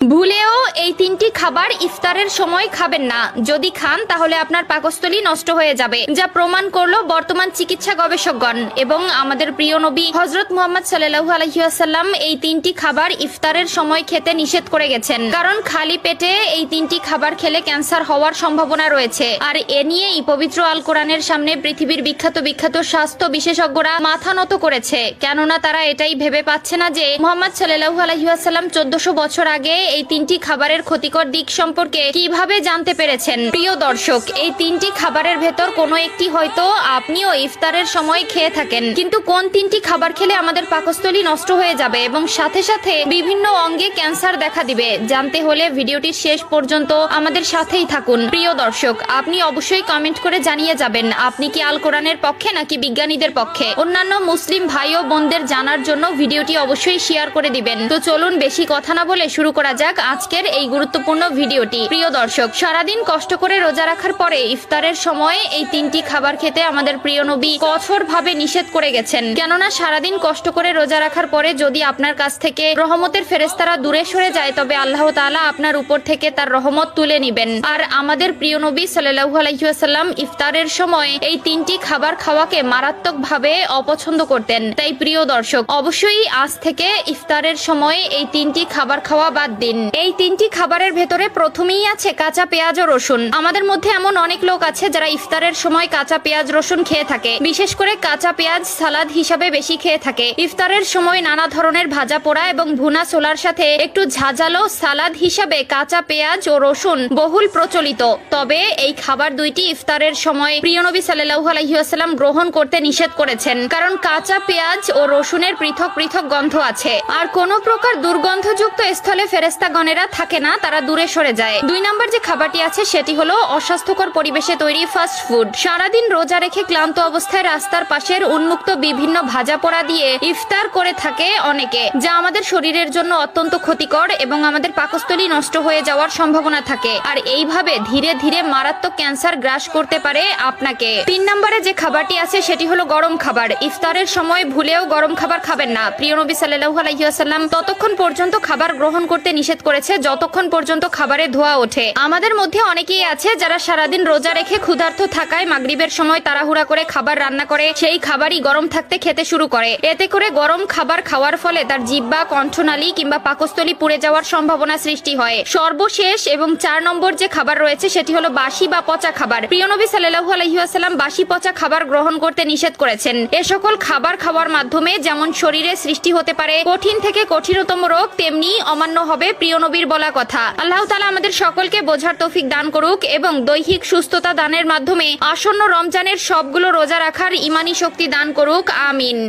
ভুলেও এই তিনটি খাবার ইফতারের সময় খাবেন না। যদি খান, তাহলে আপনার পাকস্থলী নষ্ট হয়ে যাবে, যা প্রমাণ করল বর্তমান চিকিৎসা গবেষকগণ এবং আমাদের প্রিয় নবী হজরত মোহাম্মদ সাল্লাহু আলহিহাসাল্লাম এই তিনটি খাবার ইফতারের সময় খেতে নিষেধ করে গেছেন। কারণ খালি পেটে এই তিনটি খাবার খেলে ক্যান্সার হওয়ার সম্ভাবনা রয়েছে। আর এ নিয়েই পবিত্র আল কোরআনের সামনে পৃথিবীর বিখ্যাত বিখ্যাত স্বাস্থ্য বিশেষজ্ঞরা মাথা নত করেছে। কেননা তারা এটাই ভেবে পাচ্ছে না যে মোহাম্মদ সাল্লাহু আলহিহাসাল্লাম চোদ্দশো বছর আগে এই তিনটি খাবারের ক্ষতিকর দিক সম্পর্কে কীভাবে জানতে পেরেছেন? প্রিয় দর্শক, এই তিনটি খাবারের ভেতর কোনো একটি হয়তো আপনিও ইফতারের সময় খেয়ে থাকেন। কিন্তু কোন তিনটি খাবার খেলে আমাদের পাকস্থলী নষ্ট হয়ে যাবে এবং সাথে সাথে বিভিন্ন অঙ্গে ক্যান্সার দেখা দিবে? জানতে হলে ভিডিওটির শেষ পর্যন্ত আমাদের সাথেই থাকুন। প্রিয় দর্শক, আপনি অবশ্যই কমেন্ট করে জানিয়ে যাবেন, আপনি কি আল কোরআনের পক্ষে নাকি বিজ্ঞানীদের পক্ষে? অন্যান্য মুসলিম ভাই ও বোনদের জানার জন্য ভিডিওটি অবশ্যই শেয়ার করে দিবেন। তো চলুন বেশি কথা না বলে শুরু করা যাক আজকের এই গুরুত্বপূর্ণ ভিডিওটি। প্রিয় দর্শক, সারাদিন কষ্ট করে রোজা রাখার পরে ইফতারের সময় এই তিনটি খাবার খেতে আমাদের প্রিয় নবী কঠোর ভাবে নিষেধ করে গেছেন। কেননা সারাদিন কষ্ট করে রোজা রাখার পরে যদি আপনার কাছ থেকে রহমতের ফেরেস্তারা দূরে সরে যায়, তবে আল্লাহ তাআলা আপনার উপর থেকে তার রহমত তুলে নিবেন। আর আমাদের প্রিয় নবী সাল্লাল্লাহু আলাইহি ওয়াসাল্লাম ইফতারের সময় এই তিনটি খাবার খাওয়াকে মারাত্মক ভাবে অপছন্দ করতেন। তাই প্রিয় দর্শক, অবশ্যই আজ থেকে ইফতারের সময় এই তিনটি খাবার খাওয়া বাদ দিন এই তিনটি খাবারের ভেতরে প্রথমেই আছে কাঁচা পেঁয়াজ ও রসুন। আমাদের মধ্যে এমন অনেক লোক আছে যারা ইফতারের সময় কাঁচা পেঁয়াজ, রসুন খেয়ে থাকে। বিশেষ করে কাঁচা পেঁয়াজ সালাদ হিসাবে বেশি খেয়ে থাকে। ইফতারের সময় নানা ধরনের ভাজা পোড়া এবং ভুনা সোলার সাথে একটু ঝাঁঝালো সালাদ হিসাবে কাঁচা পেঁয়াজ ও রসুন বহুল প্রচলিত। তবে এই খাবার দুইটি ইফতারের সময় প্রিয় নবী সাল্লাহু আলহিহাস্লাম গ্রহণ করতে নিষেধ করেছেন। কারণ কাঁচা পেঁয়াজ ও রসুনের পৃথক পৃথক গন্ধ আছে। আর কোনো প্রকার দুর্গন্ধযুক্ত স্থলে ফেরেস্তাগণেরা থাকে না, তারা দূরে সরে যায়। দুই নম্বর যে খাবারটি আছে, সেটি হলো অস্বাস্থ্যকর পরিবেশে তৈরি ফাস্ট ফুড। সারাদিন রোজা রেখে ক্লান্ত অবস্থায় রাস্তার পাশের উন্মুক্ত বিভিন্ন ভাজা পোড়া দিয়ে ইফতার করে থাকে অনেকে, যা আমাদের শরীরের জন্য অত্যন্ত ক্ষতিকর এবং আমাদের পাকস্থলী নষ্ট হয়ে যাওয়ার সম্ভাবনা থাকে। আর এইভাবে ধীরে ধীরে মারাত্মক ক্যান্সার গ্রাস করতে পারে আপনাকে। তিন নম্বরে যে খাবারটি আছে, সেটি হলো গরম খাবার। ইফতারের সময় ভুলেও গরম খাবার খাবেন না। প্রিয় নবী সাল্লাহু আলাইসাল্লাম ততক্ষণ পর্যন্ত খাবার গ্রহণ করতে নিষেধ করেছে যতক্ষণ পর্যন্ত খাবারে ধোয়া ওঠে। আমাদের মধ্যে অনেকেই আছে যারা সারাদিন রোজা রেখে ক্ষুধার্ত থাকায় মাগরিবের সময় তাড়াহুড়া করে খাবার রান্না করে, সেই খাবারই গরম থাকতে খেতে শুরু করে। এতে করে গরম খাবার খাওয়ার ফলে তার জিব্বা কণ্ঠনালী কিংবা পাকস্থলী পুড়ে যাওয়ার সম্ভাবনা সৃষ্টি হয়। সর্বশেষ এবং চার নম্বর যে খাবার রয়েছে সেটি হলো বাসি বা পচা খাবার। প্রিয় নবী সাল্লাহু আলহিহাস্লাম বাসি পচা খাবার গ্রহণ করতে নিষেধ করেছেন। এ সকল খাবার খাওয়ার মাধ্যমে যেমন শরীরে সৃষ্টি হতে পারে, কঠিন থেকে কঠিনতম রোগ, তেমনি অমান্য হবে প্রিয় নবীর বলা কথা। আল্লাহ তালা আমাদের সকলকে বোঝার তৌফিক দান করুক এবং দৈহিক সুস্থতা দানের মাধ্যমে আসন্ন রমজানের সবগুলো রোজা রাখার ইমানি শক্তি দান করুক, আমিন।